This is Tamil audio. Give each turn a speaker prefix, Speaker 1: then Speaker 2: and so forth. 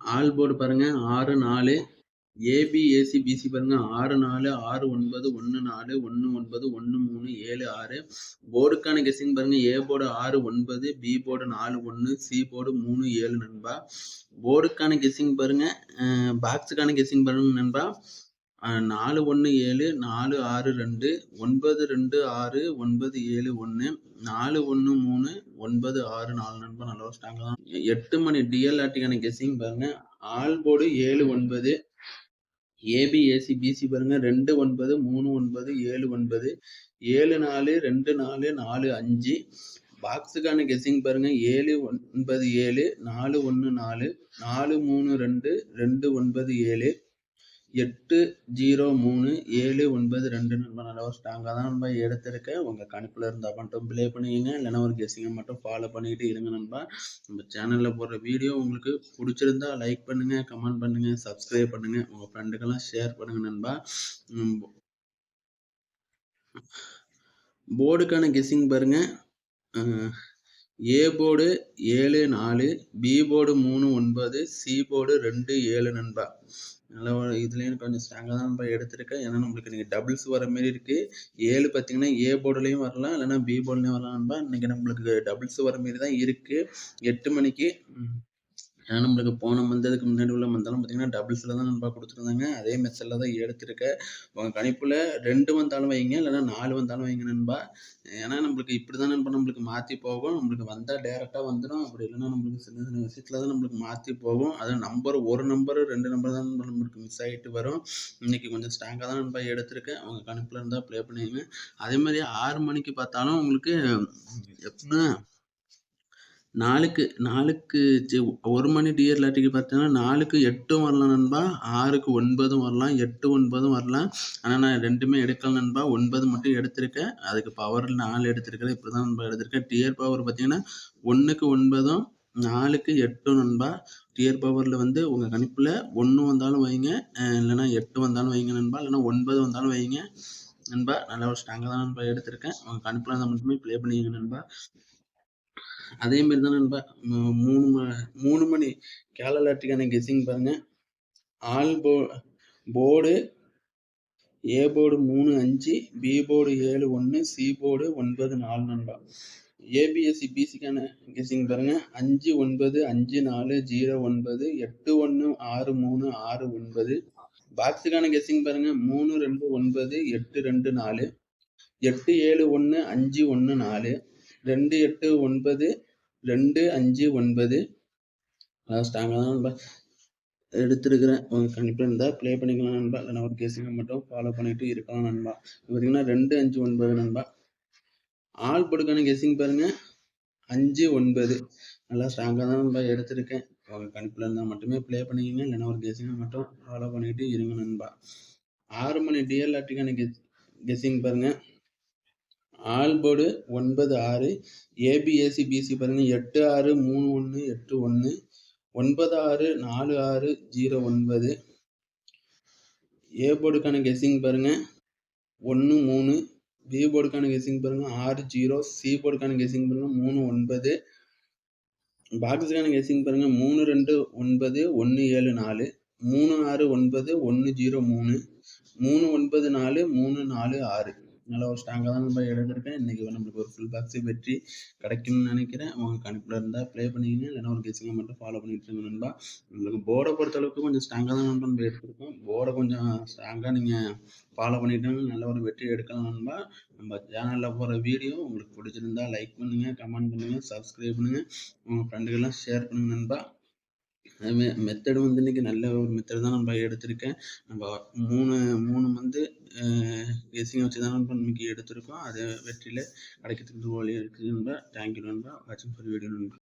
Speaker 1: ஆல் போர்டு பாருங்க. ஆறு நாலு. ஏபி ஏசி பிசி பாருங்க. ஆறு நாலு ஆறு ஒன்பது ஒன்று நாலு ஒன்று ஒன்பது ஒன்று மூணு ஏழு ஆறு. போர்டுக்கான கெஸ்ஸிங் பாருங்க. ஏ போர்டு ஆறு ஒன்பது பி போர்டு நாலு ஒன்று சி போர்டு மூணு ஏழு நண்பா. போர்டுக்கான கெஸ்ஸிங் பாருங்க. பாக்ஸுக்கான கெஸ்ஸிங் பாருங்க நண்பா. நாலு ஒன்று ஏழு நாலு ஆறு ரெண்டு ஒன்பது ரெண்டு ஆறு ஒன்பது ஏழு ஒன்று நாலு ஒன்று மூணு ஒன்பது ஆறு நாலு நண்பர் நல்லா வச்சிட்டாங்க தான். எட்டு மணி டிஎல்ஆர்டிக்கான கெஸிங் பாருங்க. ஆல் போர்டு ஏழு ஒன்பது ஏபி ஏசி பிசி பாருங்க. ரெண்டு ஒன்பது மூணு ஒன்பது ஏழு ஒன்பது ஏழு நாலு ரெண்டு நாலு நாலு அஞ்சு. பாக்ஸுக்கான கெஸிங் பாருங்க. ஏழு ஒன்பது ஏழு நாலு ஒன்று நாலு நாலு மூணு ரெண்டு ரெண்டு ஒன்பது ஏழு. எட்டு ஜீரோ மூணு ஏழு ஒன்பது ரெண்டு நண்பா நல்லா ஒரு ஸ்ட்ராங்காக தான் நண்பா எடுத்திருக்கேன் உங்கள் கணிப்பில் இருந்தால் மட்டும் ப்ளே பண்ணிக்கங்க இல்லைனா ஒரு கெஸிங்கை மட்டும் ஃபாலோ பண்ணிக்கிட்டு இருங்க நண்பா. நம்ம சேனலில் போடுற வீடியோ உங்களுக்கு பிடிச்சிருந்தா லைக் பண்ணுங்கள் கமெண்ட் பண்ணுங்கள் சப்ஸ்கிரைப் பண்ணுங்கள் உங்கள் ஃப்ரெண்டுக்கெல்லாம் ஷேர் பண்ணுங்கள் நண்பா. போர்டுக்கான கெஸ்ஸிங் பாருங்கள் ஏ போர்டு ஏழு நாலு பி போர்டு மூணு ஒன்பது சி போர்டு ரெண்டு ஏழு நண்பா. நல்லா இதுலேயும் கொஞ்சம் ஸ்ட்ராங்காக தான் நம்ம எடுத்திருக்கேன். ஏன்னா நம்மளுக்கு இன்றைக்கி டபுள்ஸ் வர மாரி இருக்குது ஏழு பார்த்தீங்கன்னா ஏ போர்டுலேயும் வரலாம் இல்லைன்னா பி போர்டுலேயும் வரலாம் நண்பா. இன்றைக்கி நம்மளுக்கு டபுள்ஸ் வர மாரி தான் இருக்குது எட்டு மணிக்கு ஏன்னா நம்மளுக்கு போன மந்ததுக்கு முன்னாடி உள்ள மந்தெல்லாம் பார்த்தீங்கன்னா டபுள்ஸில் தான் நண்பா கொடுத்துருந்தாங்க. அதே மெத்தடில் தான் எடுத்திருக்கேன் உங்கள் கணிப்பில் ரெண்டு வந்தாலும் வைங்க இல்லைன்னா நாலு வந்தாலும் வைங்க நண்பா. ஏன்னா நம்மளுக்கு இப்படி தான் நண்பா நம்மளுக்கு மாற்றி போகும். நம்மளுக்கு வந்தால் டேரெக்டாக வந்துடும் அப்படி இல்லைன்னா நம்மளுக்கு சின்ன சின்ன விஷயத்தில் தான் நம்மளுக்கு மாற்றி போகும். அது நம்பர் ஒரு நம்பர் ரெண்டு நம்பர் தான் நம்மளுக்கு மிஸ் ஆகிட்டு வரும். இன்றைக்கி கொஞ்சம் ஸ்ட்ராங்காக தான் நண்பா எடுத்திருக்கேன் உங்கள் கணிப்பில் இருந்தால் ப்ளே பண்ணிடுங்க அதே மாதிரி ஆறு மணிக்கு பார்த்தாலும் உங்களுக்கு எப்படின்னா நாலுக்கு நாலுக்கு ஒரு மணி டியர் லாட்டிக்கு பார்த்தீங்கன்னா நாலுக்கு எட்டும் வரலாம் நண்பா. ஆறுக்கு ஒன்பதும் வரலாம் எட்டு ஒன்பதும் வரலாம். ஆனால் நான் ரெண்டுமே எடுக்கல நண்பா. ஒன்பது மட்டும் எடுத்திருக்கேன். அதுக்கு பவரில் நாலு எடுத்திருக்கேன் இப்படி தான் நண்பா எடுத்திருக்கேன். டியர் பவர் பார்த்தீங்கன்னா ஒன்றுக்கு ஒன்பதும் நாலுக்கு எட்டும் நண்பா. டியர் பவரில் வந்து உங்கள் கணிப்பில் ஒன்று வந்தாலும் வைங்க. இல்லைனா எட்டு வந்தாலும் வைங்க நண்பா. இல்லைனா ஒன்பது வந்தாலும் வைங்க நண்பா. நல்ல ஒரு ஸ்ட்ராங்காக தான் நண்பா எடுத்திருக்கேன். உங்கள் கணிப்பில் இருந்தால் மட்டுமே ப்ளே பண்ணிக்கங்க நண்பா. அதே மாதிரி தான் நண்பா மூணு ம மூணு மணி கேலலாட்டுக்கான கெஸ்ஸிங் பாருங்க. ஆல் போ போர்டு ஏ போர்டு மூணு அஞ்சு பி போர்டு ஏழு ஒன்று சி போர்டு ஒன்பது நாலு நண்பா. ஏபிஎஸ்சி பிசிக்கான கெஸ்ஸிங் பாருங்க. அஞ்சு ஒன்பது அஞ்சு நாலு ஜீரோ ஒன்பது எட்டு ஒன்று ஆறு மூணு ஆறு ஒன்பது. பாக்ஸுக்கான கெஸ்ஸிங் பாருங்க. மூணு ரெண்டு ஒன்பது எட்டு ரெண்டு நாலு. எட்டு ஏழு ஒன்று அஞ்சு ஒன்று நாலு. ரெண்டு எட்டு ஒன்பது ரெண்டு அஞ்சு ஒன்பது. அதாவது ஸ்டாங்காக தான் நண்பா எடுத்துருக்கிறேன். உங்கள் கண்டிப்பாக இருந்தால் ப்ளே பண்ணிக்கலாம் நண்பா. இல்லைனா ஒரு கேசிங்க மட்டும் ஃபாலோ பண்ணிட்டு இருக்கலாம் நண்பா. பார்த்தீங்கன்னா ரெண்டு அஞ்சு ஒன்பது நண்பா. ஆள் படுக்கான கெஸ்ஸிங் பாருங்கள் அஞ்சு ஒன்பது. நல்லா ஸ்ட்ராங்காக தான் நண்பா எடுத்திருக்கேன். உங்கள் கணிப்பில் இருந்தால் மட்டுமே ப்ளே பண்ணிக்கோங்க. இல்லைனா ஒரு கெஸிங்கை மட்டும் ஃபாலோ பண்ணிட்டு இருங்க நண்பா. ஆறு மணி டிஎல்ஆர்டிக்கான கெஸ் கெஸ்ஸிங் பாருங்கள் ஆல்போர்டு ஒன்பது ஆறு ஏபிஎஸ்சி பிசி பாருங்கள் எட்டு ஆறு மூணு ஒன்று எட்டு ஒன்று ஒன்பது ஆறு நாலு ஆறு ஜீரோ ஒன்பது. ஏ போர்டுக்கான கெஸ்ஸிங் பாருங்கள் ஒன்று மூணு பி போர்டுக்கான கெஸ்ஸிங் பாருங்கள் ஆறு ஜீரோ சி போர்டுக்கான கெஸ்ஸிங் பாருங்கள் மூணு ஒன்பது. பாக்ஸுக்கான கெஸ்ஸிங் பாருங்கள் மூணு ரெண்டு ஒன்பது ஒன்று ஏழு நாலு. மூணு ஆறு ஒன்பது ஒன்று ஜீரோ மூணு. மூணு ஒன்பது நாலு மூணு நாலு ஆறு. நல்லா ஒரு ஸ்ட்ராங்காக தான் நம்ம எடுத்திருக்கேன் இன்றைக்கி நம்மளுக்கு ஒரு ஃபுல் பாக்ஸு வெற்றி கிடைக்கும்னு நினைக்கிறேன். அவங்க கணிப்பில் இருந்தால் ப்ளே பண்ணிக்கங்க. இல்லைனா ஒரு கெஸிங்கை மட்டும் ஃபாலோ பண்ணிட்டு இருங்க நண்பா. உங்களுக்கு போர்டை பொறுத்தளவுக்கு கொஞ்சம் ஸ்ட்ராங்காக தான் நம்ம எடுத்திருக்கோம். போர்டை கொஞ்சம் ஸ்ட்ராங்காக நீங்கள் ஃபாலோ பண்ணிட்டாங்க நல்ல ஒரு வெற்றி எடுக்கலாம் நண்பா. நம்ம சேனலில் போகிற வீடியோ உங்களுக்கு பிடிச்சிருந்தா லைக் பண்ணுங்கள் கமெண்ட் பண்ணுங்கள் சப்ஸ்கிரைப் பண்ணுங்கள் உங்கள் ஃப்ரெண்டுக்கெல்லாம் ஷேர் பண்ணுங்கள் நண்பா. மெத்தடு வந்து இன்றைக்கி நல்ல ஒரு மெத்தடு தான் நம்ம எடுத்திருக்கேன். நம்ம மூணு மூணு வந்து கெஸ்ஸிங் வச்சு தான் நம்ம எடுத்திருக்கோம். அது வெற்றியில் கிடைக்கிறதுக்கு வழி இருக்குது நண்பா. தேங்க்யூ நண்பா. வாட்சிங் ஃபார் வீடியோ நண்பா.